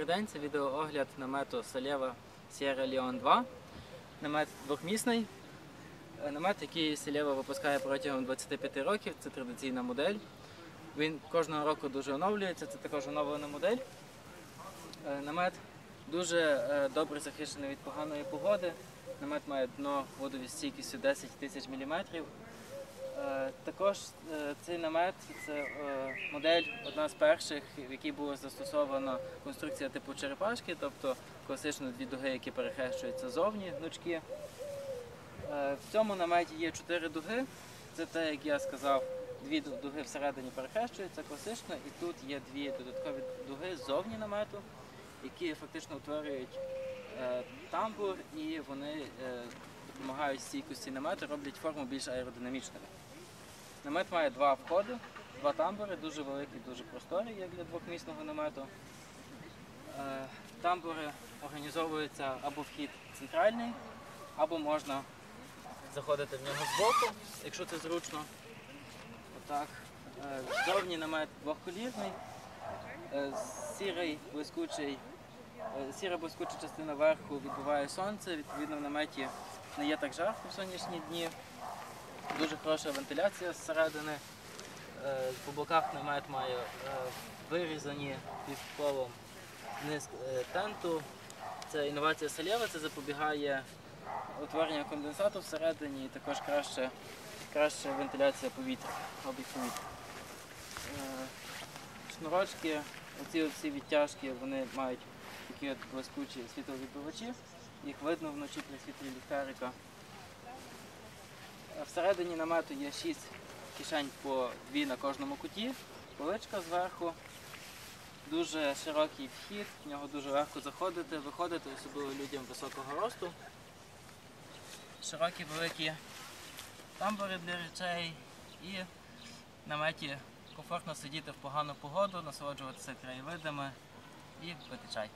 Добрий день, це відеоогляд намету Салєва Sierra Leone 2. Намет двохмісний. Е, Намет, який Салєва випускає протягом 25 років, це традиційна модель. Він кожного року дуже оновлюється, це також оновлена модель. Е, Намет дуже е, добре захищений від поганої погоди. Намет має дно водовістійкістю 10 тисяч міліметрів. Е, Також е, цей намет це е, модель одна з перших, в якій була застосована конструкція типу черепашки, тобто класично дві дуги, які перехрещуються зовні, гнучки. В цьому наметі є чотири дуги. Це те, як я сказав, дві дуги всередині перехрещуються класично, і тут є дві додаткові дуги ззовні намету, які фактично утворюють тамбур, і вони допомагають стійкості намету, роблять форму більш аеродинамічною. Намет має два входи, два тамбури, дуже великі, дуже просторі, як для двохмісного намету. Е, Тамбури організовуються або вхід центральний, або можна заходити в нього збоку, якщо це зручно. Отак. Е, Зовні намет двохколірний, е, сірий блискучий, сіра блискуча частина верху відбиває сонце, відповідно в наметі не є так жарко в сонячні дні. Дуже хороша вентиляція зсередини. Е, По боках намет має е, вирізані під колом низ е, тенту. Це інновація Салєва, це запобігає утворенню конденсату всередині і також краще, краща вентиляція повітря, обіг повітря. Е, Шнурочки, оці всі відтяжки, вони мають такі от блискучі світловідбивачі. Їх видно вночі при світлі ліхтарика. Е, Всередині намету є 6 кишень по дві на кожному куті, поличка зверху, дуже широкий вхід, в нього дуже легко заходити, виходити, особливо людям високого росту. Широкі великі тамбури для речей і наметі комфортно сидіти в погану погоду, насолоджуватися краєвидами і пити чай.